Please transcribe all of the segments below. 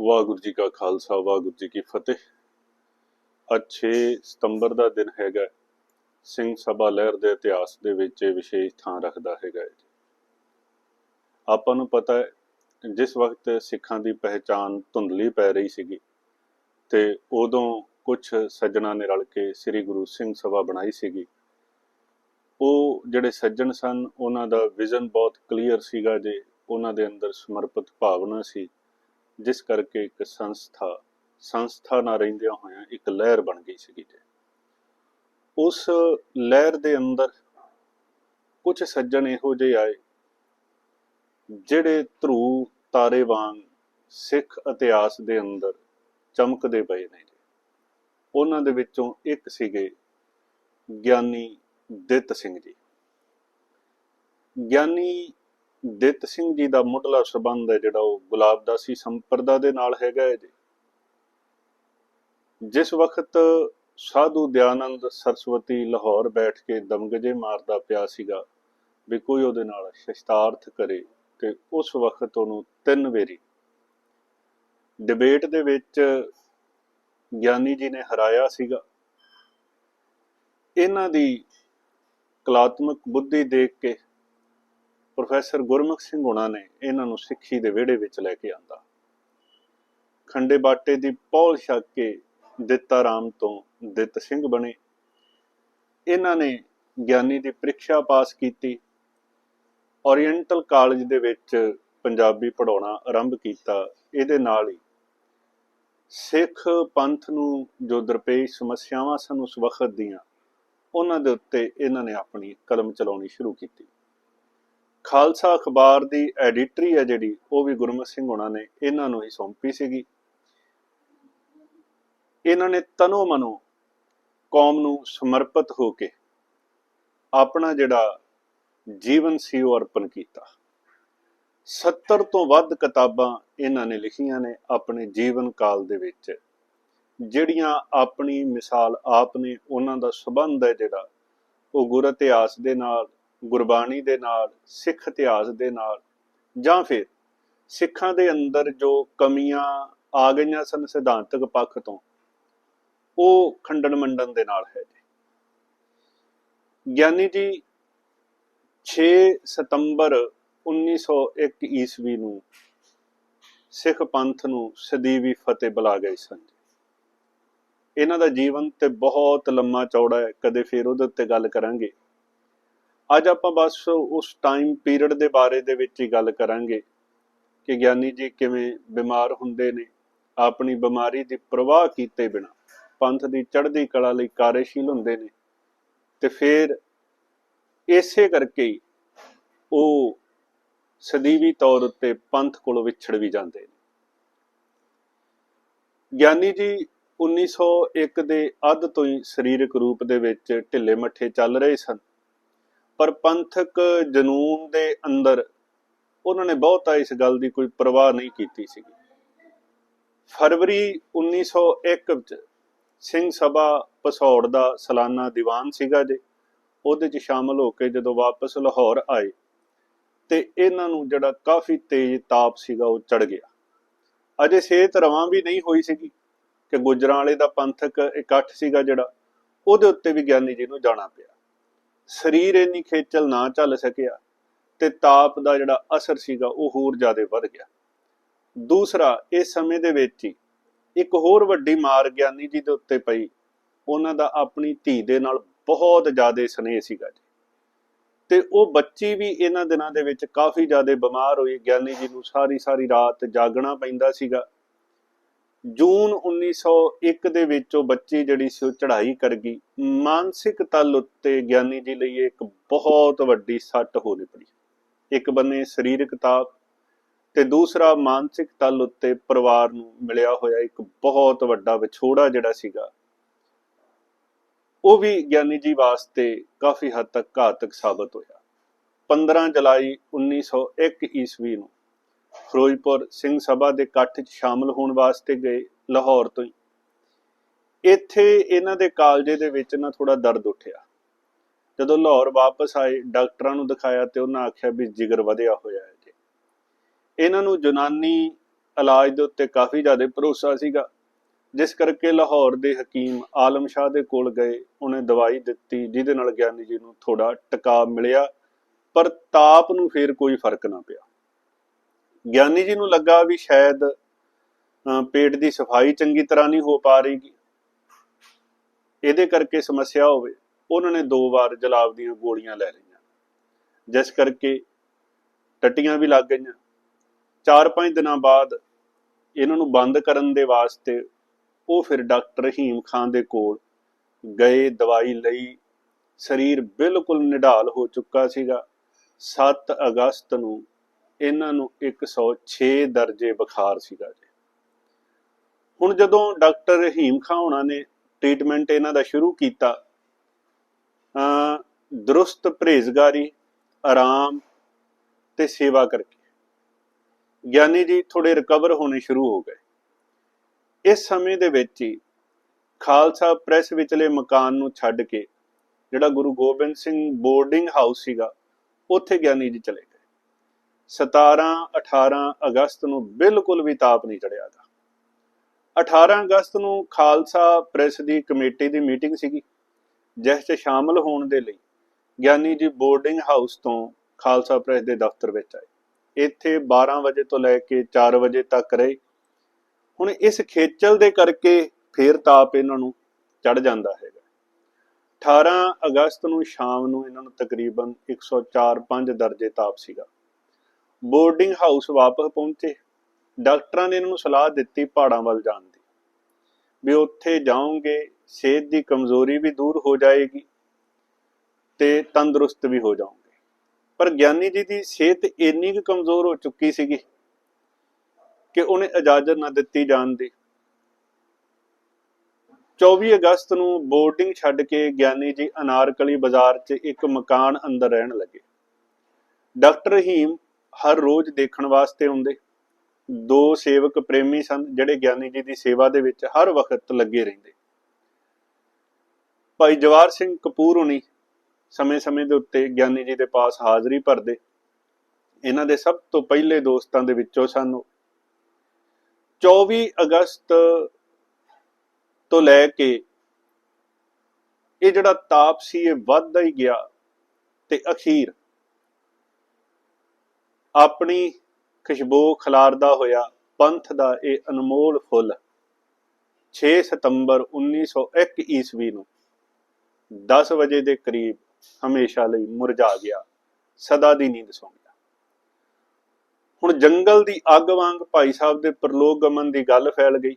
ਵਾਹਿਗੁਰੂ ਜੀ ਕਾ ਖਾਲਸਾ, ਵਾਹਿਗੁਰੂ ਜੀ ਕੀ ਫਤਿਹ। ਅੱਜ 6 ਸਤੰਬਰ ਦਾ ਦਿਨ ਹੈਗਾ ਸਿੰਘ ਸਭਾ ਲਹਿਰ ਦੇ ਇਤਿਹਾਸ ਦੇ ਵਿੱਚ ਇਹ ਵਿਸ਼ੇਸ਼ ਥਾਂ ਰੱਖਦਾ ਹੈਗਾ ਹੈ। ਆਪਾਂ ਨੂੰ ਪਤਾ ਹੈ, ਜਿਸ ਵਕਤ ਸਿੱਖਾਂ ਦੀ ਪਹਿਚਾਨ ਧੁੰਦਲੀ ਪੈ ਰਹੀ ਸੀਗੀ ਤੇ ਉਦੋਂ ਕੁਝ ਸੱਜਣਾ ਨੇ ਰਲ ਕੇ ਸ੍ਰੀ ਗੁਰੂ ਸਿੰਘ ਸਭਾ ਬਣਾਈ ਸੀਗੀ। ਉਹ ਜਿਹੜੇ ਸੱਜਣ ਸਨ, ਉਹਨਾਂ ਦਾ ਵਿਜ਼ਨ ਬਹੁਤ ਕਲੀਅਰ ਸੀਗਾ ਜੇ, ਉਹਨਾਂ ਦੇ ਅੰਦਰ ਸਮਰਪਿਤ ਭਾਵਨਾ ਸੀ। ਜਿਸ ਕਰਕੇ ਇੱਕ ਸੰਸਥਾ ਸੰਸਥਾ ਨਾਲ ਰਹਿੰਦਿਆਂ ਹੋਇਆਂ ਇੱਕ ਲਹਿਰ ਬਣ ਗਈ ਸੀਗੀ ਜੀ ਉਸ ਲਹਿਰ ਦੇ ਅੰਦਰ ਕੁਝ ਸੱਜਣ ਇਹੋ ਜਿਹੇ ਆਏ, ਜਿਹੜੇ ਧਰੂ ਤਾਰੇ ਵਾਂਗ ਸਿੱਖ ਇਤਿਹਾਸ ਦੇ ਅੰਦਰ ਚਮਕਦੇ ਪਏ ਨੇ ਉਹਨਾਂ ਦੇ ਵਿੱਚੋਂ ਇੱਕ ਸੀਗੇ ਗਿਆਨੀ ਦਿੱਤ ਸਿੰਘ ਜੀ। ਗਿਆਨੀ ਦਿੱਤ ਸਿੰਘ ਜੀ ਦਾ ਮੁੱਢਲਾ ਸਬੰਧ ਹੈ, ਜਿਹੜਾ ਉਹ ਗੁਲਾਬਦਾਸੀ ਸੰਪਰਦਾ ਦੇ ਨਾਲ ਹੈਗਾ ਹੈ ਜੀ। ਜਿਸ ਵਕਤ ਸਾਧੂ ਦਿਆਨੰਦ ਸਰਸਵਤੀ ਲਾਹੌਰ ਬੈਠ ਕੇ ਦਮਗਜੇ ਮਾਰਦਾ ਪਿਆ ਸੀਗਾ, ਵੀ ਕੋਈ ਉਹਦੇ ਨਾਲ ਸ਼ਸਤਾਰਥ ਕਰੇ, ਤੇ ਉਸ ਵਕਤ ਉਹਨੂੰ ਤਿੰਨ ਵੇਰੀ। ਡਿਬੇਟ ਦੇ ਵਿੱਚ ਗਿਆਨੀ ਜੀ ਨੇ ਹਰਾਇਆ ਸੀਗਾ। ਇਹਨਾਂ ਦੀ ਕਲਾਤਮਕ ਬੁੱਧੀ ਦੇਖ ਕੇ ਪ੍ਰੋਫੈਸਰ ਗੁਰਮੁਖ ਸਿੰਘ ਹੋਣਾ ਨੇ ਇਹਨਾਂ ਨੂੰ ਸਿੱਖੀ ਦੇ ਵਿਹੜੇ ਵਿੱਚ ਲੈ ਕੇ ਆਂਦਾ। ਖੰਡੇ ਬਾਟੇ ਦੀ ਪੌਲ ਛੱਕ ਕੇ ਦਿੱਤਾ ਰਾਮ ਤੋਂ ਦਿੱਤ ਸਿੰਘ ਬਣੇ। ਇਹਨਾਂ ਨੇ ਗਿਆਨੀ ਦੀ ਪ੍ਰੀਖਿਆ ਪਾਸ ਕੀਤੀ। ਓਰੀਐਂਟਲ ਕਾਲਜ ਦੇ ਵਿੱਚ ਪੰਜਾਬੀ ਪੜਾਉਣਾ ਆਰੰਭ ਕੀਤਾ। ਇਹਦੇ ਨਾਲ ਹੀ ਸਿੱਖ ਪੰਥ ਨੂੰ ਜੋ ਦਰਪੇਸ਼ ਸਮੱਸਿਆਵਾਂ ਸਨ ਉਸ ਵਕਤ ਦੀਆਂ, ਉਹਨਾਂ ਦੇ ਉੱਤੇ ਇਹਨਾਂ ਨੇ ਆਪਣੀ ਕਲਮ ਚਲਾਉਣੀ ਸ਼ੁਰੂ ਕੀਤੀ। ਖਾਲਸਾ ਅਖਬਾਰ ਦੀ ਐਡੀਟਰੀ ਹੈ ਜਿਹੜੀ, ਉਹ ਵੀ ਗੁਰਮੁਖ ਸਿੰਘ ਹੋਣਾ ਨੇ ਇਹਨਾਂ ਨੂੰ ਹੀ ਸੌਂਪੀ ਸੀਗੀ। ਇਹਨਾਂ ਨੇ ਤਨੋ ਮਨੋ ਕੌਮ ਨੂੰ ਸਮਰਪਿਤ ਹੋ ਕੇ ਆਪਣਾ ਜਿਹੜਾ ਜੀਵਨ ਸੀ ਉਹ ਅਰਪਣ ਕੀਤਾ। 70 ਤੋਂ ਵੱਧ ਕਿਤਾਬਾਂ ਇਹਨਾਂ ਨੇ ਲਿਖੀਆਂ ਨੇ ਆਪਣੇ ਜੀਵਨ ਕਾਲ ਦੇ ਵਿੱਚ, ਜਿਹੜੀਆਂ ਆਪਣੀ ਮਿਸਾਲ ਆਪ ਨੇ ਉਹਨਾਂ ਦਾ ਸਬੰਧ ਹੈ ਜਿਹੜਾ, ਉਹ ਗੁਰ ਇਤਿਹਾਸ ਦੇ ਨਾਲ ਗੁਰਬਾਣੀ ਦੇ ਨਾਲ, ਸਿੱਖ ਇਤਿਹਾਸ ਦੇ ਨਾਲ, ਜਾਂ ਫਿਰ ਸਿੱਖਾਂ ਦੇ ਅੰਦਰ ਜੋ ਕਮੀਆਂ ਆ ਗਈਆਂ ਸਨ ਸਿਧਾਂਤਕ ਪੱਖ ਤੋਂ, ਉਹ ਖੰਡਨ ਮੰਡਨ ਦੇ ਨਾਲ ਹੈ ਜੀ। ਗਿਆਨੀ ਜੀ 6 ਸਤੰਬਰ 1901 ਈਸਵੀ ਨੂੰ ਸਿੱਖ ਪੰਥ ਨੂੰ ਸਦੀਵੀ ਫਤਿਹ ਬੁਲਾ ਗਏ ਸਨ ਇਹਨਾਂ ਦਾ ਜੀਵਨ ਤੇ ਬਹੁਤ ਲੰਮਾ ਚੌੜਾ ਹੈ, ਕਦੇ ਫਿਰ ਉਹਦੇ ਉੱਤੇ ਗੱਲ ਕਰਾਂਗੇ। ਅੱਜ ਆਪਾਂ ਬਸ ਉਸ ਟਾਈਮ ਪੀਰੀਅਡ ਦੇ ਬਾਰੇ ਦੇ ਵਿੱਚ ਹੀ ਗੱਲ ਕਰਾਂਗੇ ਕਿ ਗਿਆਨੀ ਜੀ ਕਿਵੇਂ ਬਿਮਾਰ ਹੁੰਦੇ ਨੇ, ਆਪਣੀ ਬਿਮਾਰੀ ਦੀ ਪ੍ਰਵਾਹ ਕੀਤੇ ਬਿਨਾ, ਪੰਥ ਦੀ ਚੜ੍ਹਦੀ ਕਲਾ ਲਈ ਕਾਰਜਸ਼ੀਲ ਹੁੰਦੇ ਨੇ ਤੇ ਫਿਰ ਇਸੇ ਕਰਕੇ ਹੀ ਉਹ ਸਦੀਵੀ ਤੌਰ ਉੱਤੇ ਪੰਥ ਕੋਲੋਂ ਵਿਛੜ ਵੀ ਜਾਂਦੇ ਨੇ। ਗਿਆਨੀ ਜੀ 1901 ਦੇ ਅੱਧ ਤੋਂ ਹੀ ਸਰੀਰਕ ਰੂਪ ਦੇ ਵਿੱਚ ਢਿੱਲੇ ਮੱਠੇ ਚੱਲ ਰਹੇ ਸਨ। ਪਰ ਪੰਥਕ ਜਨੂਨ ਦੇ ਅੰਦਰ ਉਹਨਾਂ ਨੇ ਬਹੁਤਾ ਇਸ ਗੱਲ ਦੀ ਕੋਈ ਪਰਵਾਹ ਨਹੀਂ ਕੀਤੀ ਸੀਗੀ। ਫਰਵਰੀ 1901 ਵਿੱਚ ਸਿੰਘ ਸਭਾ ਪਸੌੜ ਦਾ ਸਾਲਾਨਾ ਦੀਵਾਨ ਸੀਗਾ ਜੇ, ਉਹਦੇ 'ਚ ਸ਼ਾਮਲ ਹੋ ਕੇ ਜਦੋਂ ਵਾਪਸ ਲਾਹੌਰ ਆਏ, ਤੇ ਇਹਨਾਂ ਨੂੰ ਜਿਹੜਾ ਕਾਫੀ ਤੇਜ਼ ਤਾਪ ਸੀਗਾ ਉਹ ਚੜ ਗਿਆ। ਅਜੇ ਸਿਹਤ ਰਵਾਂ ਵੀ ਨਹੀਂ ਹੋਈ ਸੀਗੀ ਕਿ ਗੁਜਰਾਂ ਵਾਲੇ ਦਾ ਪੰਥਕ ਇਕੱਠ ਸੀਗਾ ਜਿਹੜਾ, ਉਹਦੇ ਉੱਤੇ ਵੀ ਗਿਆਨੀ ਜੀ ਨੂੰ ਜਾਣਾ ਪਿਆ। ਸਰੀਰ ਇੰਨੀ ਖੇਚਲ ਨਾ ਚੱਲ ਸਕਿਆ ਤੇ ਤਾਪ ਦਾ ਜਿਹੜਾ ਅਸਰ ਸੀਗਾ ਉਹ ਹੋਰ ਜ਼ਿਆਦਾ ਵੱਧ ਗਿਆ। ਦੂਸਰਾ, ਇਸ ਸਮੇਂ ਦੇ ਵਿੱਚ ਹੀ ਇੱਕ ਹੋਰ ਵੱਡੀ ਮਾਰ ਗਿਆਨੀ ਜੀ ਦੇ ਉੱਤੇ ਪਈ, ਉਹਨਾਂ ਦਾ ਆਪਣੀ ਧੀ ਦੇ ਨਾਲ ਬਹੁਤ ਜ਼ਿਆਦਾ ਸਨੇਹ ਸੀਗਾ ਜੀ। ਤੇ ਉਹ ਬੱਚੀ ਵੀ ਇਹਨਾਂ ਦਿਨਾਂ ਦੇ ਵਿੱਚ ਕਾਫੀ ਜ਼ਿਆਦਾ ਬਿਮਾਰ ਹੋਈ। ਗਿਆਨੀ ਜੀ ਨੂੰ ਸਾਰੀ ਸਾਰੀ ਰਾਤ ਜਾਗਣਾ ਪੈਂਦਾ ਸੀਗਾ। ਜੂਨ 1901 ਦੇ ਵਿੱਚ ਉਹ ਬੱਚੀ ਜਿਹੜੀ ਸੀ ਉਹ ਚੜ੍ਹਾਈ ਕਰ ਗਈ। ਮਾਨਸਿਕ ਤਲ ਉੱਤੇ ਗਿਆਨੀ ਜੀ ਲਈ ਇੱਕ ਬਹੁਤ ਵੱਡੀ ਸੱਟ ਹੋ ਨਿਪੜੀ ਇੱਕ ਬੰਨੇ ਸਰੀਰਕ ਤਾਪ ਤੇ ਦੂਸਰਾ ਮਾਨਸਿਕ ਤਲ ਉੱਤੇ ਪਰਿਵਾਰ ਨੂੰ ਮਿਲਿਆ ਹੋਇਆ ਇੱਕ ਬਹੁਤ ਵੱਡਾ ਵਿਛੋੜਾ ਜਿਹੜਾ ਸੀਗਾ। ਉਹ ਵੀ ਗਿਆਨੀ ਜੀ ਵਾਸਤੇ ਕਾਫੀ ਹੱਦ ਤੱਕ ਘਾਤਕ ਸਾਬਤ ਹੋਇਆ। 15 ਜੁਲਾਈ 1901 ਈਸਵੀ ਨੂੰ ਫਿਰੋਜ਼ਪੁਰ ਸਿੰਘ ਸਭਾ ਦੇ ਇਕੱਠ 'ਚ ਸ਼ਾਮਲ ਹੋਣ ਵਾਸਤੇ ਗਏ ਲਾਹੌਰ ਤੋਂ ਹੀ। ਇੱਥੇ ਇਹਨਾਂ ਦੇ ਕਾਲਜੇ ਦੇ ਵਿੱਚ ਨਾ ਥੋੜਾ ਦਰਦ ਉੱਠਿਆ। ਜਦੋਂ ਲਾਹੌਰ ਵਾਪਸ ਆਏ, ਡਾਕਟਰਾਂ ਨੂੰ ਦਿਖਾਇਆ ਤੇ ਉਹਨਾਂ ਆਖਿਆ ਵੀ ਜਿਗਰ ਵਧਿਆ ਹੋਇਆ ਹੈ ਜੀ। ਇਹਨਾਂ ਨੂੰ ਯੂਨਾਨੀ ਇਲਾਜ ਦੇ ਉੱਤੇ ਕਾਫੀ ਜ਼ਿਆਦਾ ਭਰੋਸਾ ਸੀਗਾ, ਜਿਸ ਕਰਕੇ ਲਾਹੌਰ ਦੇ ਹਕੀਮ ਆਲਮ ਸ਼ਾਹ ਦੇ ਕੋਲ ਗਏ, ਉਹਨੇ ਦਵਾਈ ਦਿੱਤੀ, ਜਿਹਦੇ ਨਾਲ ਗਿਆਨੀ ਜੀ ਨੂੰ ਥੋੜਾ ਟਿਕਾ ਮਿਲਿਆ, ਪਰ ਤਾਪ ਨੂੰ ਫੇਰ ਕੋਈ ਫ਼ਰਕ ਨਾ ਪਿਆ। ਗਿਆਨੀ ਜੀ ਨੂੰ ਲੱਗਾ ਵੀ ਸ਼ਾਇਦ ਪੇਟ ਦੀ ਸਫ਼ਾਈ ਚੰਗੀ ਤਰ੍ਹਾਂ ਨਹੀਂ ਹੋ ਪਾ ਰਹੀਗੀ ਇਹਦੇ ਕਰਕੇ ਸਮੱਸਿਆ ਹੋਵੇ, ਉਹਨਾਂ ਨੇ ਦੋ ਵਾਰ ਜਲਾਬ ਦੀਆਂ ਗੋਲੀਆਂ ਲੈ ਲਈਆਂ। ਜਿਸ ਕਰਕੇ ਟੱਟੀਆਂ ਵੀ ਲੱਗ ਗਈਆਂ। 4-5 ਦਿਨਾਂ ਬਾਅਦ ਇਹਨਾਂ ਨੂੰ ਬੰਦ ਕਰਨ ਦੇ ਵਾਸਤੇ ਉਹ ਫਿਰ ਡਾਕਟਰ ਰਹੀਮ ਖਾਨ ਦੇ ਕੋਲ ਗਏ, ਦਵਾਈ ਲਈ। ਸਰੀਰ ਬਿਲਕੁਲ ਨਿਢਾਲ ਹੋ ਚੁੱਕਾ ਸੀਗਾ। 7 ਅਗਸਤ ਨੂੰ ਇਹਨਾਂ ਨੂੰ 106 ਦਰਜੇ ਬੁਖਾਰ ਸੀਗਾ ਜੀ। ਹੁਣ ਜਦੋਂ ਡਾਕਟਰ ਰਹੀਮ ਖਾਨ ਹੋਣਾ ਨੇ ਟ੍ਰੀਟਮੈਂਟ ਇਹਨਾਂ ਦਾ ਸ਼ੁਰੂ ਕੀਤਾ ਅ ਦਰੁਸਤ ਪਰਹੇਜ਼ਗਾਰੀ, ਆਰਾਮ ਤੇ ਸੇਵਾ ਕਰਕੇ ਗਿਆਨੀ ਜੀ ਥੋੜੇ ਰਿਕਵਰ ਹੋਣੇ ਸ਼ੁਰੂ ਹੋ ਗਏ। ਇਸ ਸਮੇਂ ਦੇ ਵਿੱਚ ਹੀ ਖਾਲਸਾ ਪ੍ਰੈਸ ਵਿਚਲੇ ਮਕਾਨ ਨੂੰ ਛੱਡ ਕੇ ਜਿਹੜਾ ਗੁਰੂ ਗੋਬਿੰਦ ਸਿੰਘ ਬੋਰਡਿੰਗ ਹਾਊਸ ਸੀਗਾ, ਉੱਥੇ ਗਿਆਨੀ ਜੀ ਚਲੇ ਗਏ। 17 18 ਅਗਸਤ ਨੂੰ ਬਿਲਕੁਲ ਵੀ ਤਾਪ ਨਹੀਂ ਚੜਿਆਗਾ। 18 ਅਗਸਤ ਨੂੰ ਖਾਲਸਾ ਪ੍ਰੈਸ ਦੀ ਕਮੇਟੀ ਦੀ ਮੀਟਿੰਗ ਸੀਗੀ, ਜਿਸ 'ਚ ਸ਼ਾਮਲ ਹੋਣ ਦੇ ਲਈ ਗਿਆਨੀ ਜੀ ਬੋਰਡਿੰਗ ਹਾਊਸ ਤੋਂ ਖਾਲਸਾ ਪ੍ਰੈਸ ਦੇ ਦਫ਼ਤਰ ਵਿੱਚ ਆਏ। ਇੱਥੇ 12 ਵਜੇ ਤੋਂ ਲੈ ਕੇ 4 ਵਜੇ ਤੱਕ ਰਹੇ। ਹੁਣ ਇਸ ਖੇਚਲ ਦੇ ਕਰਕੇ ਫੇਰ ਤਾਪ ਇਹਨਾਂ ਨੂੰ ਚੜ ਜਾਂਦਾ ਹੈਗਾ। 18 ਅਗਸਤ ਨੂੰ ਸ਼ਾਮ ਨੂੰ ਇਹਨਾਂ ਨੂੰ ਤਕਰੀਬਨ 104-5 ਦਰਜੇ ਤਾਪ ਸੀਗਾ। ਬੋਰਡਿੰਗ ਹਾਊਸ ਵਾਪਸ ਪਹੁੰਚੇ। ਡਾਕਟਰਾਂ ਨੇ ਇਹਨਾਂ ਨੂੰ ਸਲਾਹ ਦਿੱਤੀ ਪਹਾੜਾਂ ਵੱਲ ਜਾਣ ਦੀ, ਵੀ ਉੱਥੇ ਜਾਓਗੇ, ਸਿਹਤ ਦੀ ਕਮਜ਼ੋਰੀ ਵੀ ਦੂਰ ਹੋ ਜਾਏਗੀ ਤੇ ਤੰਦਰੁਸਤ ਵੀ ਹੋ ਜਾਓਗੇ। ਪਰ ਗਿਆਨੀ ਜੀ ਦੀ ਸਿਹਤ ਇੰਨੀ ਕੁ ਕਮਜ਼ੋਰ ਹੋ ਚੁੱਕੀ ਸੀਗੀ ਕਿ ਉਹਨੇ ਇਜਾਜ਼ਤ ਨਾ ਦਿੱਤੀ ਜਾਣ ਦੀ। 24 ਅਗਸਤ ਨੂੰ ਬੋਰਡਿੰਗ ਛੱਡ ਕੇ ਗਿਆਨੀ ਜੀ ਅਨਾਰਕਲੀ ਬਾਜ਼ਾਰ 'ਚ ਇੱਕ ਮਕਾਨ ਅੰਦਰ ਰਹਿਣ ਲੱਗੇ। ਡਾਕਟਰ ਹੀਮ ਹਰ ਰੋਜ਼ ਦੇਖਣ ਵਾਸਤੇ ਆਉਂਦੇ ਦੋ ਸੇਵਕ ਪ੍ਰੇਮੀ ਸਨ, ਜਿਹੜੇ ਗਿਆਨੀ ਜੀ ਦੀ ਸੇਵਾ ਦੇ ਵਿੱਚ ਹਰ ਵਕਤ ਲੱਗੇ ਰਹਿੰਦੇ। ਭਾਈ ਜਵਾਰ ਸਿੰਘ ਕਪੂਰ ਹੁਣੀ ਸਮੇਂ-ਸਮੇਂ ਦੇ ਉੱਤੇ ਗਿਆਨੀ ਜੀ ਦੇ ਪਾਸ ਹਾਜ਼ਰੀ ਭਰਦੇ। ਇਹਨਾਂ ਦੇ ਸਭ ਤੋਂ ਪਹਿਲੇ ਦੋਸਤਾਂ ਦੇ ਵਿੱਚੋਂ ਸਨ ਉਹ। 24 ਅਗਸਤ ਤੋਂ ਲੈ ਕੇ ਇਹ ਜਿਹੜਾ ਤਾਪ ਸੀ, ਇਹ ਵੱਧਦਾ ਹੀ ਗਿਆ ਤੇ ਅਖੀਰ ਆਪਣੀ ਖੁਸ਼ਬੂ ਖਿਲਾਰਦਾ ਹੋਇਆ ਪੰਥ ਦਾ ਇਹ ਅਨਮੋਲ ਫੁੱਲ 6 ਸਤੰਬਰ 1901 ਈਸਵੀ ਨੂੰ 10 ਵਜੇ ਦੇ ਕਰੀਬ ਹਮੇਸ਼ਾ ਲਈ ਮੁਰਝਾ ਗਿਆ, ਸਦਾ ਦੀ ਨੀਂਦ ਸੌਂ ਗਿਆ। ਹੁਣ ਜੰਗਲ ਦੀ ਅੱਗ ਵਾਂਗ ਭਾਈ ਸਾਹਿਬ ਦੇ ਪ੍ਰਲੋਕ ਗਮਨ ਦੀ ਗੱਲ ਫੈਲ ਗਈ।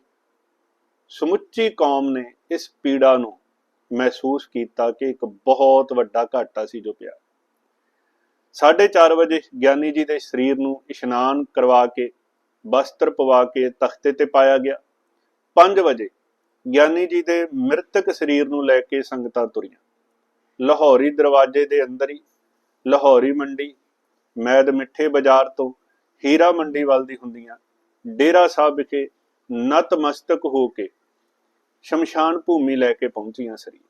ਸਮੁੱਚੀ ਕੌਮ ਨੇ ਇਸ ਪੀੜਾ ਨੂੰ ਮਹਿਸੂਸ ਕੀਤਾ ਕਿ ਇੱਕ ਬਹੁਤ ਵੱਡਾ ਘਾਟਾ ਸੀ ਜੋ ਪਿਆ। 4:30 ਵਜੇ ਗਿਆਨੀ ਜੀ ਦੇ ਸਰੀਰ ਨੂੰ ਇਸ਼ਨਾਨ ਕਰਵਾ ਕੇ ਵਸਤਰ ਪਵਾ ਕੇ ਤਖਤੇ ਤੇ ਪਾਇਆ ਗਿਆ। 5 ਵਜੇ ਗਿਆਨੀ ਜੀ ਦੇ ਮ੍ਰਿਤਕ ਸਰੀਰ ਨੂੰ ਲੈ ਕੇ ਸੰਗਤਾਂ ਤੁਰੀਆਂ। ਲਾਹੌਰੀ ਦਰਵਾਜ਼ੇ ਦੇ ਅੰਦਰ ਹੀ ਲਾਹੌਰੀ ਮੰਡੀ, ਮੈਦ ਮਿੱਠੇ ਬਾਜ਼ਾਰ ਤੋਂ ਹੀਰਾ ਮੰਡੀ ਵੱਲ ਦੀ ਹੁੰਦੀਆਂ, ਡੇਰਾ ਸਾਹਿਬ ਵਿਖੇ ਨਤਮਸਤਕ ਹੋ ਕੇ ਸ਼ਮਸ਼ਾਨ ਭੂਮੀ ਲੈ ਕੇ ਪਹੁੰਚੀਆਂ ਸਰੀਰ।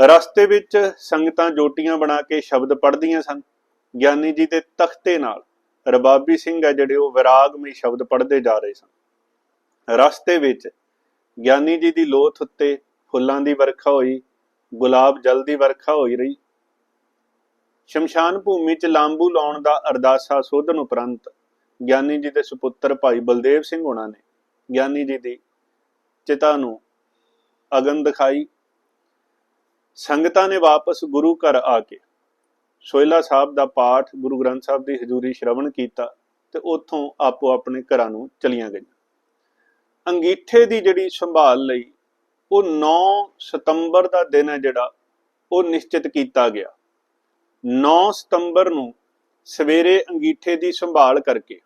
ਰਸਤੇ ਵਿੱਚ ਸੰਗਤਾਂ ਜੋਟੀਆਂ ਬਣਾ ਕੇ ਸ਼ਬਦ ਪੜ੍ਹਦੀਆਂ ਸਨ। ਗਿਆਨੀ ਜੀ ਦੇ ਤਖਤੇ ਨਾਲ ਰਬਾਬੀ ਸਿੰਘ ਆ ਜਿਹੜੇ ਉਹ ਵਿਰਾਗਮਈ ਸ਼ਬਦ ਪੜ੍ਹਦੇ ਜਾ ਰਹੇ ਸਨ। ਰਸਤੇ ਵਿੱਚ ਗਿਆਨੀ ਜੀ ਦੀ ਲੋਥ ਉੱਤੇ ਫੁੱਲਾਂ ਦੀ ਵਰਖਾ ਹੋਈ, ਗੁਲਾਬ ਜਲ ਦੀ ਵਰਖਾ ਹੋਈ ਰਹੀ। ਸ਼ਮਸ਼ਾਨ ਭੂਮੀ 'ਚ ਲਾਂਬੂ ਲਾਉਣ ਦਾ ਅਰਦਾਸਾ ਸੋਧਨ ਉਪਰੰਤ ਗਿਆਨੀ ਜੀ ਦੇ ਸੁਪੁੱਤਰ ਭਾਈ ਬਲਦੇਵ ਸਿੰਘ ਹੋਣਾ ਨੇ ਗਿਆਨੀ ਜੀ ਦੀ ਚਿਤਾ ਨੂੰ ਅਗਨ ਦਿਖਾਈ। ਸੰਗਤਾਂ ਨੇ ਵਾਪਸ ਗੁਰੂ ਘਰ ਆ ਕੇ ਸੋਇਲਾ ਸਾਹਿਬ ਦਾ ਪਾਠ ਗੁਰੂ ਗ੍ਰੰਥ ਸਾਹਿਬ ਦੀ ਹਜ਼ੂਰੀ ਸ਼ਰਵਣ ਕੀਤਾ ਤੇ ਉੱਥੋਂ ਆਪੋ ਆਪਣੇ ਘਰਾਂ ਨੂੰ ਚਲੀਆਂ ਗਈਆਂ। ਅੰਗੀਠੇ ਦੀ ਜਿਹੜੀ ਸੰਭਾਲ ਲਈ ਉਹ 9 ਸਤੰਬਰ ਦਾ ਦਿਨ ਹੈ ਜਿਹੜਾ ਉਹ ਨਿਸ਼ਚਿਤ ਕੀਤਾ ਗਿਆ। 9 ਸਤੰਬਰ ਨੂੰ ਸਵੇਰੇ ਅੰਗੀਠੇ ਦੀ ਸੰਭਾਲ ਕਰਕੇ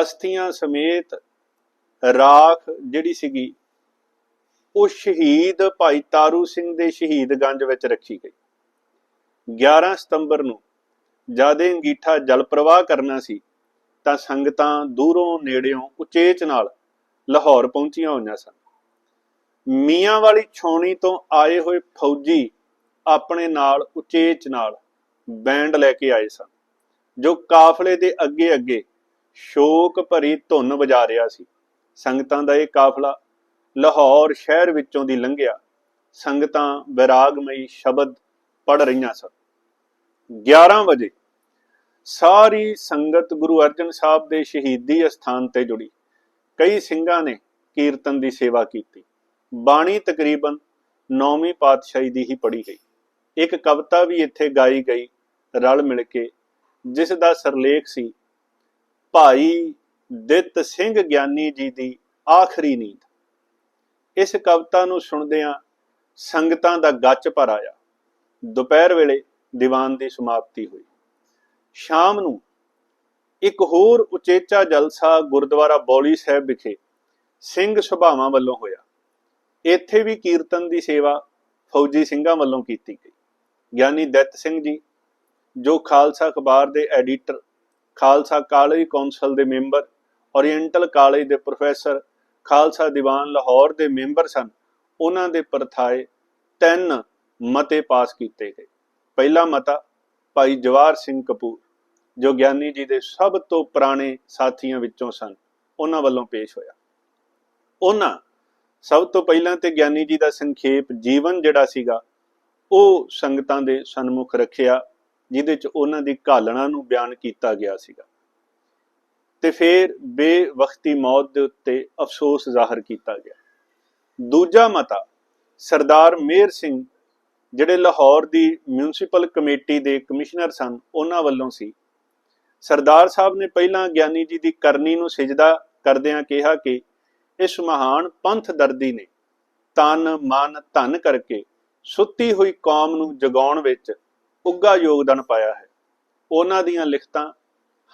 ਅਸਥੀਆਂ ਸਮੇਤ ਰਾਖ ਜਿਹੜੀ ਸੀਗੀ ਉਹ ਸ਼ਹੀਦ ਭਾਈ ਤਾਰੂ ਸਿੰਘ ਦੇ ਸ਼ਹੀਦ ਗੰਜ ਵਿੱਚ ਰੱਖੀ ਗਈ। 11 ਸਤੰਬਰ ਨੂੰ ਜਾਦੇ ਅੰਗੀਠਾ ਜਲ ਪ੍ਰਵਾਹ ਕਰਨਾ ਸੀ, ਤਾਂ ਸੰਗਤਾਂ ਦੂਰੋਂ ਨੇੜਿਓਂ ਉਚੇਚ ਨਾਲ ਲਾਹੌਰ ਪਹੁੰਚੀਆਂ ਹੋਈਆਂ ਸਨ। ਮੀਆਂ ਵਾਲੀ ਛਾਉਣੀ ਤੋਂ ਆਏ ਹੋਏ ਫੌਜੀ ਆਪਣੇ ਨਾਲ ਉਚੇਚ ਨਾਲ ਬੈਂਡ ਲੈ ਕੇ ਆਏ ਸਨ, ਜੋ ਕਾਫਲੇ ਦੇ ਅੱਗੇ ਅੱਗੇ ਸ਼ੋਕ ਭਰੀ ਧੁਨ ਵਜਾ ਰਿਹਾ ਸੀ। ਸੰਗਤਾਂ ਦਾ ਇਹ ਕਾਫਲਾ ਲਾਹੌਰ ਸ਼ਹਿਰ ਵਿੱਚੋਂ ਦੀ ਲੰਘਿਆ, ਸੰਗਤਾਂ ਵਿਰਾਗਮਈ ਸ਼ਬਦ ਪੜ ਰਹੀਆਂ ਸਨ। 11 ਵਜੇ ਸਾਰੀ ਸੰਗਤ ਗੁਰੂ ਅਰਜਨ ਸਾਹਿਬ ਦੇ ਸ਼ਹੀਦੀ ਅਸਥਾਨ ਤੇ ਜੁੜੀ। ਕਈ ਸਿੰਘਾਂ ਨੇ ਕੀਰਤਨ ਦੀ ਸੇਵਾ ਕੀਤੀ। ਬਾਣੀ ਤਕਰੀਬਨ ਨੌਵੀਂ ਪਾਤਸ਼ਾਹੀ ਦੀ ਹੀ ਪੜ੍ਹੀ ਗਈ। ਇੱਕ ਕਵਿਤਾ ਵੀ ਇੱਥੇ ਗਾਈ ਗਈ ਰਲ ਮਿਲ ਕੇ, ਜਿਸ ਦਾ ਸਰਲੇਖ ਸੀ, ਭਾਈ ਦਿੱਤ ਸਿੰਘ ਗਿਆਨੀ ਜੀ ਦੀ ਆਖਰੀ ਨੀਂਦ। ਇਸ ਕਵਿਤਾ ਨੂੰ ਸੁਣਦਿਆਂ ਸੰਗਤਾਂ ਦਾ ਗੱਚ ਭਰ ਆਇਆ। ਦੁਪਹਿਰ ਵੇਲੇ ਦੀਵਾਨ ਦੀ ਸਮਾਪਤੀ ਹੋਈ। ਸ਼ਾਮ ਨੂੰ ਇੱਕ ਹੋਰ ਉਚੇਚਾ ਜਲਸਾ ਗੁਰਦੁਆਰਾ ਬੌਲੀ ਸਾਹਿਬ ਵਿਖੇ ਸਿੰਘ ਸੁਭਾਵਾਂ ਵੱਲੋਂ ਹੋਇਆ। ਇੱਥੇ ਵੀ ਕੀਰਤਨ ਦੀ ਸੇਵਾ ਫੌਜੀ ਸਿੰਘਾਂ ਵੱਲੋਂ ਕੀਤੀ ਗਈ। ਗਿਆਨੀ ਦਿੱਤ ਸਿੰਘ ਜੀ, ਜੋ ਖਾਲਸਾ ਅਖਬਾਰ ਦੇ ਐਡੀਟਰ, ਖਾਲਸਾ ਕਾਲਜ ਕੌਂਸਲ ਦੇ ਮੈਂਬਰ, ਓਰੀਐਂਟਲ ਕਾਲਜ ਦੇ ਪ੍ਰੋਫੈਸਰ ਖਾਲਸਾ ਦੀਵਾਨ ਲਾਹੌਰ ਦੇ ਮੈਂਬਰ ਸਨ। ਉਹਨਾਂ ਦੇ ਪਰਥਾਏ ਤਿੰਨ ਮਤੇ ਪਾਸ ਕੀਤੇ ਗਏ। ਪਹਿਲਾ ਮਤਾ, ਭਾਈ ਜਵਾਰ ਸਿੰਘ ਕਪੂਰ, ਜੋ ਗਿਆਨੀ ਜੀ ਦੇ ਸਭ ਤੋਂ ਪੁਰਾਣੇ ਸਾਥੀਆਂ ਵਿੱਚੋਂ ਸਨ। ਉਹਨਾਂ ਵੱਲੋਂ ਪੇਸ਼ ਹੋਇਆ। ਉਹਨਾਂ ਸਭ ਤੋਂ ਪਹਿਲਾਂ ਤੇ ਗਿਆਨੀ ਜੀ ਦਾ ਸੰਖੇਪ ਜੀਵਨ ਜਿਹੜਾ ਸੀਗਾ, ਉਹ ਸੰਗਤਾਂ ਦੇ ਸਨਮੁਖ ਰੱਖਿਆ, ਜਿਹਦੇ ਚ ਉਹਨਾਂ ਦੀ ਘਾਲਣਾ ਨੂੰ ਬਿਆਨ ਕੀਤਾ ਗਿਆ ਸੀਗਾ। ਤੇ ਫਿਰ ਬੇਵਕਤੀ ਮੌਤ ਦੇ ਉੱਤੇ ਅਫਸੋਸ ਜ਼ਾਹਰ ਕੀਤਾ ਗਿਆ। ਦੂਜਾ ਮਤਾ, ਸਰਦਾਰ ਮੇਰ ਸਿੰਘ, ਜਿਹੜੇ ਲਾਹੌਰ ਦੀ ਮਿਊਨਿਸਪਲ ਕਮੇਟੀ ਦੇ ਕਮਿਸ਼ਨਰ ਸਨ, ਉਹਨਾਂ ਵੱਲੋਂ ਸੀ। ਸਰਦਾਰ ਸਾਹਿਬ ਨੇ ਪਹਿਲਾਂ ਗਿਆਨੀ ਜੀ ਦੀ ਕਰਨੀ ਨੂੰ ਸਿਜਦਾ ਕਰਦਿਆਂ ਕਿਹਾ ਕਿ ਇਸ ਮਹਾਨ ਪੰਥ ਦਰਦੀ ਨੇ ਤਨ ਮਨ ਧਨ ਕਰਕੇ ਸੁੱਤੀ ਹੋਈ ਕੌਮ ਨੂੰ ਜਗਾਉਣ ਵਿੱਚ ਉੱਗਾ ਯੋਗਦਾਨ ਪਾਇਆ ਹੈ। ਉਹਨਾਂ ਦੀਆਂ ਲਿਖਤਾਂ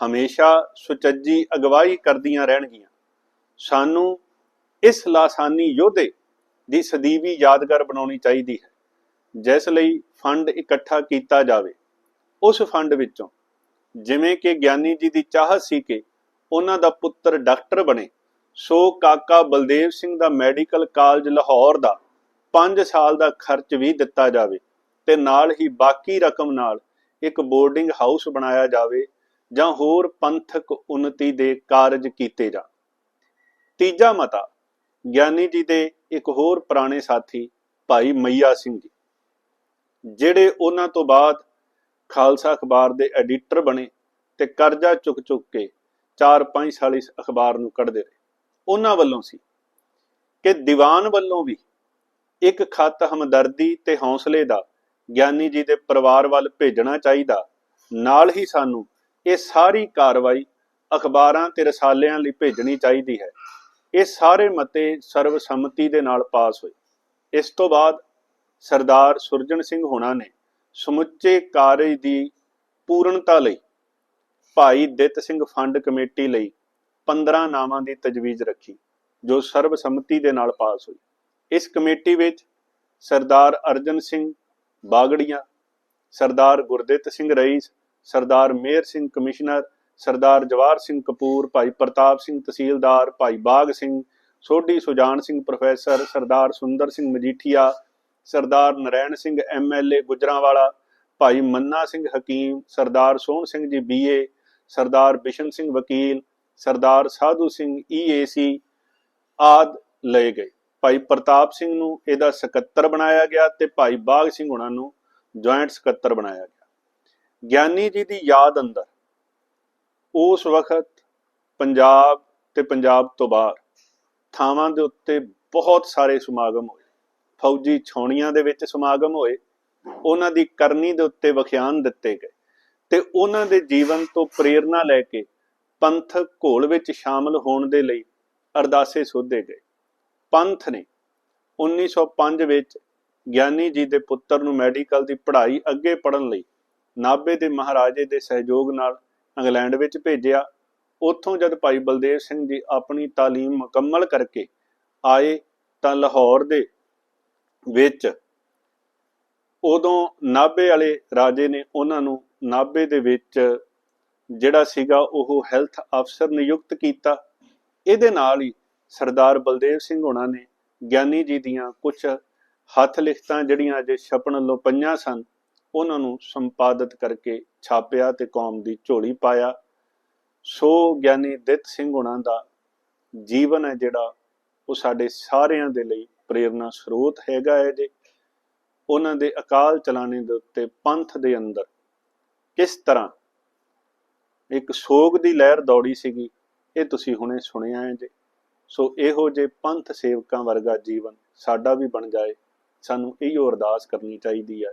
ਹਮੇਸ਼ਾ ਸੁਚੱਜੀ ਅਗਵਾਈ ਕਰਦੀਆਂ ਰਹਿਣਗੀਆਂ। ਸਾਨੂੰ ਇਸ ਲਾਸਾਨੀ ਯੋਧੇ ਦੀ ਸਦੀਵੀ ਯਾਦਗਾਰ ਬਣਾਉਣੀ ਚਾਹੀਦੀ ਹੈ, ਜਿਸ ਲਈ ਫੰਡ ਇਕੱਠਾ ਕੀਤਾ ਜਾਵੇ। ਉਸ ਫੰਡ ਵਿੱਚੋਂ ਜਿਵੇਂ ਕਿ ਗਿਆਨੀ ਜੀ ਦੀ ਚਾਹਤ ਸੀ ਕਿ ਉਹਨਾਂ ਦਾ ਪੁੱਤਰ ਡਾਕਟਰ ਬਣੇ, ਸੋ ਕਾਕਾ ਬਲਦੇਵ ਸਿੰਘ ਦਾ ਮੈਡੀਕਲ ਕਾਲਜ ਲਾਹੌਰ ਦਾ 5 ਸਾਲ ਦਾ ਖਰਚ ਵੀ ਦਿੱਤਾ ਜਾਵੇ ਤੇ ਨਾਲ ਹੀ ਬਾਕੀ ਰਕਮ ਨਾਲ ਇੱਕ ਬੋਰਡਿੰਗ ਹਾਊਸ ਬਣਾਇਆ ਜਾਵੇ ਜਾਂ ਹੋਰ ਪੰਥਕ ਉન્નਤੀ ਦੇ ਕਾਰਜ ਕੀਤੇ ਜਾਣ। ਤੀਜਾ ਮਤਾ, ਗਿਆਨੀ ਜੀ ਦੇ ਇੱਕ ਹੋਰ ਪੁਰਾਣੇ ਸਾਥੀ, ਭਾਈ ਮਈਆ ਸਿੰਘ ਜੀ, ਜਿਹੜੇ ਉਹਨਾਂ ਤੋਂ ਬਾਅਦ ਖਾਲਸਾ ਅਖਬਾਰ ਦੇ ਐਡੀਟਰ ਬਣੇ ਤੇ ਕਰਜ਼ਾ ਚੁੱਕ ਚੁੱਕ ਕੇ 4-5 ਸਾਲ ਇਸ ਅਖਬਾਰ ਨੂੰ ਕੱਢਦੇ ਰਹੇ। ਉਹਨਾਂ ਵੱਲੋਂ ਸੀ ਕਿ ਦੀਵਾਨ ਵੱਲੋਂ ਵੀ ਇੱਕ ਖਤ ਹਮਦਰਦੀ ਤੇ ਹੌਸਲੇ ਦਾ ਗਿਆਨੀ ਜੀ ਦੇ ਪਰਿਵਾਰ ਵੱਲ ਭੇਜਣਾ ਚਾਹੀਦਾ, ਨਾਲ ਹੀ ਸਾਨੂੰ ਇਹ ਸਾਰੀ ਕਾਰਵਾਈ ਅਖਬਾਰਾਂ ਤੇ ਰਸਾਲਿਆਂ ਲਈ ਭੇਜਣੀ ਚਾਹੀਦੀ ਹੈ। ਇਹ ਸਾਰੇ ਮਤੇ ਸਰਵਸੰਮਤੀ ਦੇ ਨਾਲ ਪਾਸ ਹੋਏ। ਇਸ ਤੋਂ ਬਾਅਦ ਸਰਦਾਰ ਸੁਰਜਣ ਸਿੰਘ ਹੋਣਾ ਨੇ ਸਮੁੱਚੇ ਕਾਰਜ ਦੀ ਪੂਰਨਤਾ ਲਈ ਭਾਈ ਦਿੱਤ ਸਿੰਘ ਫੰਡ ਕਮੇਟੀ ਲਈ 15 ਨਾਵਾਂ ਦੀ ਤਜਵੀਜ਼ ਰੱਖੀ, ਜੋ ਸਰਬਸੰਮਤੀ ਦੇ ਨਾਲ ਪਾਸ ਹੋਈ। ਇਸ ਕਮੇਟੀ ਵਿੱਚ ਸਰਦਾਰ ਅਰਜਨ ਸਿੰਘ ਬਾਗੜੀਆਂ, ਸਰਦਾਰ ਗੁਰਦਿੱਤ ਸਿੰਘ ਰਈਸ ਸਰਦਾਰ ਮੇਰ ਸਿੰਘ ਕਮਿਸ਼ਨਰ, ਸਰਦਾਰ ਜਵਾਰ ਸਿੰਘ ਕਪੂਰ, ਭਾਈ ਪ੍ਰਤਾਪ ਸਿੰਘ ਤਹਿਸੀਲਦਾਰ, ਭਾਈ ਬਾਗ ਸਿੰਘ, ਸੋਢੀ ਸੁਜਾਨ ਸਿੰਘ ਪ੍ਰੋਫੈਸਰ, ਸਰਦਾਰ ਸੁੰਦਰ ਸਿੰਘ ਮਜੀਠੀਆ, ਸਰਦਾਰ ਨਰੈਣ ਸਿੰਘ ਐਮਐਲਏ ਗੁਜਰਾਂਵਾਲਾ, ਭਾਈ ਮੰਨਾ ਸਿੰਘ ਹਕੀਮ, ਸਰਦਾਰ ਸੋਹਣ ਸਿੰਘ ਜੀ ਬੀਏ ਸਰਦਾਰ ਬਿਸ਼ਨ ਸਿੰਘ ਵਕੀਲ, ਸਰਦਾਰ ਸਾਧੂ ਸਿੰਘ ਈਏਸੀ ਆਦ ਲਏ ਗਏ। ਭਾਈ ਪ੍ਰਤਾਪ ਸਿੰਘ ਨੂੰ ਇਹਦਾ ਸਕੱਤਰ ਬਣਾਇਆ ਗਿਆ ਤੇ ਭਾਈ ਬਾਗ ਸਿੰਘ ਉਹਨਾਂ ਨੂੰ ਜੁਆਇੰਟ ਸਕੱਤਰ ਬਣਾਇਆ ਗਿਆ। ਗਿਆਨੀ ਜੀ ਦੀ ਯਾਦ ਅੰਦਰ। ਉਸ ਵਕਤ ਪੰਜਾਬ ਤੇ ਪੰਜਾਬ ਤੋਂ ਬਾਹਰ ਥਾਵਾਂ ਦੇ ਉੱਤੇ ਬਹੁਤ ਸਾਰੇ ਸਮਾਗਮ ਹੋਏ। ਫੌਜੀ ਛਾਉਣੀਆਂ ਦੇ ਵਿੱਚ ਸਮਾਗਮ ਹੋਏ। ਉਹਨਾਂ ਦੀ ਕਰਨੀ ਦੇ ਉੱਤੇ ਵਿਖਿਆਨ ਦਿੱਤੇ ਗਏ ਤੇ ਉਹਨਾਂ ਦੇ ਜੀਵਨ ਤੋਂ ਪ੍ਰੇਰਣਾ ਲੈ ਕੇ ਪੰਥਕ ਘੋਲ ਵਿੱਚ ਸ਼ਾਮਲ ਹੋਣ ਦੇ ਲਈ ਅਰਦਾਸੇ ਸੋਧੇ ਗਏ। ਪੰਥ ਨੇ 1905 ਵਿੱਚ ਗਿਆਨੀ ਜੀ ਦੇ ਪੁੱਤਰ ਨੂੰ ਮੈਡੀਕਲ ਦੀ ਪੜ੍ਹਾਈ ਅੱਗੇ ਪੜ੍ਹਨ ਲਈ ਨਾਭੇ ਦੇ ਮਹਾਰਾਜੇ ਦੇ ਸਹਿਯੋਗ ਨਾਲ ਇੰਗਲੈਂਡ ਵਿੱਚ ਭੇਜਿਆ ਉੱਥੋਂ ਜਦ ਭਾਈ ਬਲਦੇਵ ਸਿੰਘ ਜੀ ਆਪਣੀ تعلیم ਮੁਕੰਮਲ ਕਰਕੇ ਆਏ ਤਾਂ ਲਾਹੌਰ ਦੇ ਵਿੱਚ ਉਦੋਂ ਨਾਭੇ ਵਾਲੇ ਰਾਜੇ ਨੇ ਉਹਨਾਂ ਨੂੰ ਨਾਭੇ ਦੇ ਵਿੱਚ ਜਿਹੜਾ ਸੀਗਾ ਉਹ ਹੈਲਥ ਅਫਸਰ ਨਿਯੁਕਤ ਕੀਤਾ ਇਹਦੇ ਨਾਲ ਹੀ ਸਰਦਾਰ ਬਲਦੇਵ ਸਿੰਘ ਹੋਣਾ ਨੇ ਗਿਆਨੀ ਜੀ ਦੀਆਂ ਕੁਝ ਹੱਥ ਲਿਖਤਾਂ ਜਿਹੜੀਆਂ ਅਜੇ ਛਪਣ ਲੋ ਪਈਆਂ ਸਨ ਉਹਨਾਂ ਨੂੰ ਸੰਪਾਦਿਤ ਕਰਕੇ ਛਾਪਿਆ ਤੇ ਕੌਮ ਦੀ ਝੋਲੀ ਪਾਇਆ। ਸੋ ਗਿਆਨੀ ਦਿੱਤ ਸਿੰਘ ਹੁਣਾਂ ਦਾ ਜੀਵਨ ਹੈ ਜਿਹੜਾ ਉਹ ਸਾਡੇ ਸਾਰਿਆਂ ਦੇ ਲਈ ਪ੍ਰੇਰਨਾ ਸਰੋਤ ਹੈਗਾ ਹੈ ਜੀ। ਉਹਨਾਂ ਦੇ ਅਕਾਲ ਚਲਾਣੇ ਦੇ ਉੱਤੇ ਪੰਥ ਦੇ ਅੰਦਰ ਕਿਸ ਤਰ੍ਹਾਂ ਇੱਕ ਸੋਗ ਦੀ ਲਹਿਰ ਦੌੜੀ ਸੀਗੀ, ਇਹ ਤੁਸੀਂ ਹੁਣੇ ਸੁਣਿਆ ਹੈ ਜੀ। ਸੋ ਇਹੋ ਜੇ ਪੰਥ ਸੇਵਕਾਂ ਵਰਗਾ ਜੀਵਨ ਸਾਡਾ ਵੀ ਬਣ ਜਾਏ, ਸਾਨੂੰ ਇਹੋ ਅਰਦਾਸ ਕਰਨੀ ਚਾਹੀਦੀ ਹੈ।